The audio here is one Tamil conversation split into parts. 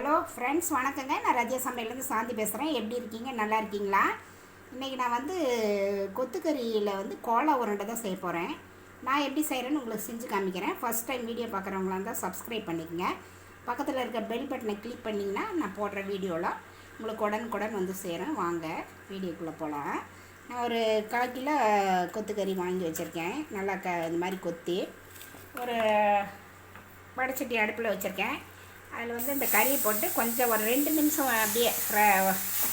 ஹலோ ஃப்ரெண்ட்ஸ் வணக்கங்க. நான் ரஜியா சமையலேருந்து சாந்தி பேசுகிறேன். எப்படி இருக்கீங்க? நல்லா இருக்கீங்களா? இன்றைக்கி நான் வந்து கொத்துக்கறியில் வந்து கோலா உருண்டை தான் செய்ய போகிறேன். நான் எப்படி செய்கிறேன்னு உங்களுக்கு செஞ்சு காமிக்கிறேன். ஃபஸ்ட் டைம் வீடியோ பார்க்குறவங்களா இருந்தால் சப்ஸ்கிரைப் பண்ணிக்கோங்க. பக்கத்தில் இருக்க பெல் பட்டனை கிளிக் பண்ணிங்கன்னா நான் போடுற வீடியோவில் உங்களுக்கு உடனுக்குடன் வந்து செய்கிறேன் வாங்க வீடியோக்குள்ளே போகலாம். நான் ஒரு கால் கிலோ கொத்துக்கறி வாங்கி வச்சுருக்கேன். நல்லா க இந்த மாதிரி கொத்தி ஒரு வடச்சட்டி அடுப்பில் வச்சுருக்கேன். அதில் வந்து இந்த கறியை போட்டு கொஞ்சம் ஒரு ரெண்டு நிமிஷம் அப்படியே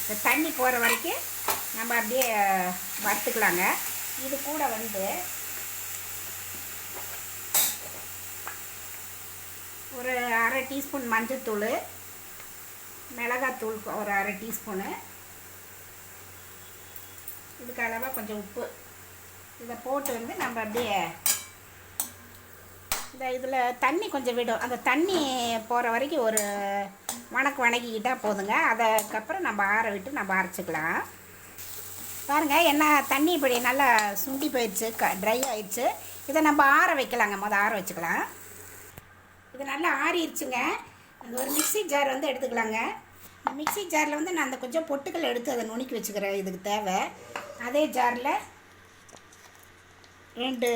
இந்த தண்ணி போகிற வரைக்கும் நம்ம அப்படியே வறுத்துக்கலாங்க. இது கூட வந்து ஒரு அரை டீஸ்பூன் மஞ்சத்தூள் மிளகாத்தூள் ஒரு அரை டீஸ்பூனு இதுக்கு அளவாக கொஞ்சம் உப்பு. இதை போட்டு வந்து நம்ம அப்படியே இந்த இதில் தண்ணி கொஞ்சம் விடும். அந்த தண்ணி போகிற வரைக்கும் ஒரு வணக்கு வணக்கிக்கிட்டால் போதுங்க. அதுக்கப்புறம் நம்ம ஆற விட்டு நம்ம அரைச்சிக்கலாம். பாருங்கள் என்ன தண்ணி இப்படி நல்லா சுண்டி போயிடுச்சு க ட்ரை ஆயிடுச்சு. இதை நம்ம ஆற வைக்கலாங்க. மொதல் ஆற வச்சுக்கலாம். இது நல்லா ஆறிடுச்சுங்க. அந்த ஒரு மிக்ஸி ஜார் வந்து எடுத்துக்கலாங்க. இந்த மிக்ஸி ஜாரில் வந்து நான் அந்த கொஞ்சம் பொட்டுக்கள் எடுத்து அதை நுணுக்கி வச்சுக்கிறேன். இதுக்கு தேவை. அதே ஜாரில் ரெண்டு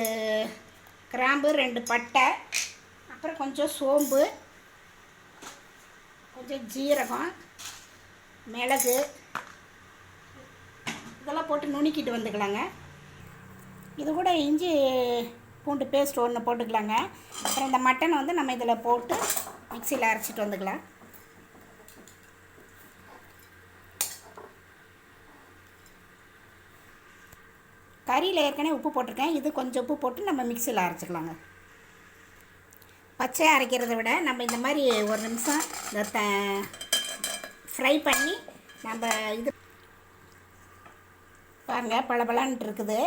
கிராம்பு ரெண்டு பட்டை அப்புறம் கொஞ்சம் சோம்பு கொஞ்சம் ஜீரகம் மிளகு இதெல்லாம் போட்டு நுணுக்கிட்டு வந்துக்கலாங்க. இது கூட இஞ்சி பூண்டு பேஸ்ட் ஒன்று போட்டுக்கலாங்க. அப்புறம் இந்த மட்டன் வந்து நம்ம இதில் போட்டு மிக்சியில் அரைச்சிட்டு வந்துக்கலாம். கறியில் ஏற்கனவே உப்பு போட்டிருக்கேன். இது கொஞ்சம் உப்பு போட்டு நம்ம மிக்சியில் அரைச்சிக்கலாங்க. பச்சையாக அரைக்கிறத விட நம்ம இந்த மாதிரி ஒரு நிமிஷம் இந்த த ஃப்ரை பண்ணி நம்ம இது பாருங்க பளபளன்ட்டு இருக்குது.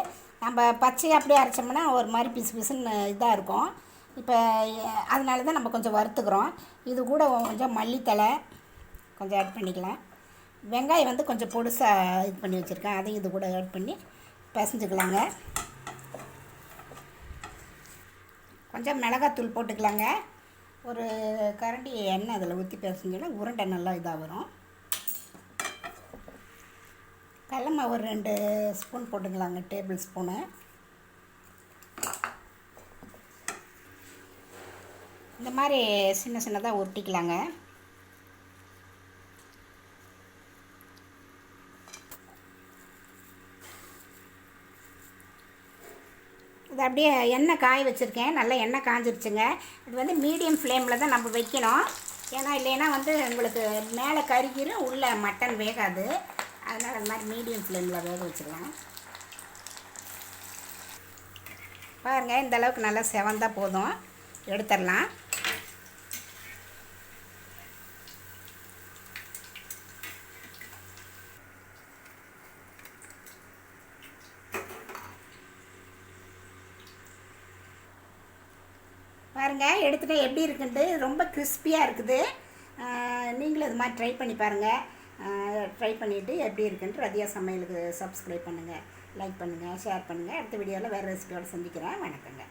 நம்ம பச்சையாக அப்படியே அரைச்சோம்னா ஒரு மாதிரி பிசு பிசுன்னு இதாக இருக்கும். இப்போ அதனால தான் நம்ம கொஞ்சம் வறுத்துக்கிறோம். இது கூட கொஞ்சம் மல்லித்தலை கொஞ்சம் ஆட் பண்ணிக்கலாம். வெங்காயம் வந்து கொஞ்சம் பொடுசாக இது பண்ணி வச்சுருக்கேன். அதையும் இது கூட ஆட் பண்ணி பிசைஞ்சுக்கலாங்க. கொஞ்சம் மிளகாத்தூள் போட்டுக்கலாங்க. ஒரு கரண்டி எண்ணெய் அதில் ஊற்றி பிசைஞ்சோன்னா உருண்டை நல்லா இதாக வரும் கடலமா ஒரு ரெண்டு ஸ்பூன் போட்டுக்கலாங்க டேபிள் ஸ்பூனு. இந்த மாதிரி சின்ன சின்னதாக உருட்டிக்கலாங்க. இது அப்படியே எண்ணெய் காய வச்சுருக்கேன். நல்லா எண்ணெய் காஞ்சிருச்சுங்க. இது வந்து மீடியம் ஃப்ளேமில் தான் நம்ம வைக்கணும். ஏன்னா இல்லைன்னா வந்து உங்களுக்கு மேலே கருகிரும் உள்ளே மட்டன் வேகாது. அதனால் அது மாதிரி மீடியம் ஃப்ளேமில் வேக வச்சுக்கலாம் பாருங்கள் இந்த அளவுக்கு நல்லா செவந்தால் போதும். எடுத்துடலாம். பாருங்கள் எடுத்துகிட்டு எப்படி இருக்குன்ட்டு. ரொம்ப கிறிஸ்பியாக இருக்குது. நீங்களும் இது மாதிரி ட்ரை பண்ணி பாருங்கள் ட்ரை பண்ணிவிட்டு எப்படி இருக்குன்ட்டு ரதியா சமையலுக்கு சப்ஸ்கிரைப் பண்ணுங்கள் லைக் பண்ணுங்கள் ஷேர் பண்ணுங்கள் அடுத்த வீடியோவில் வேறு ரெசிபியோடு சந்திக்கிறேன். வணக்கங்க.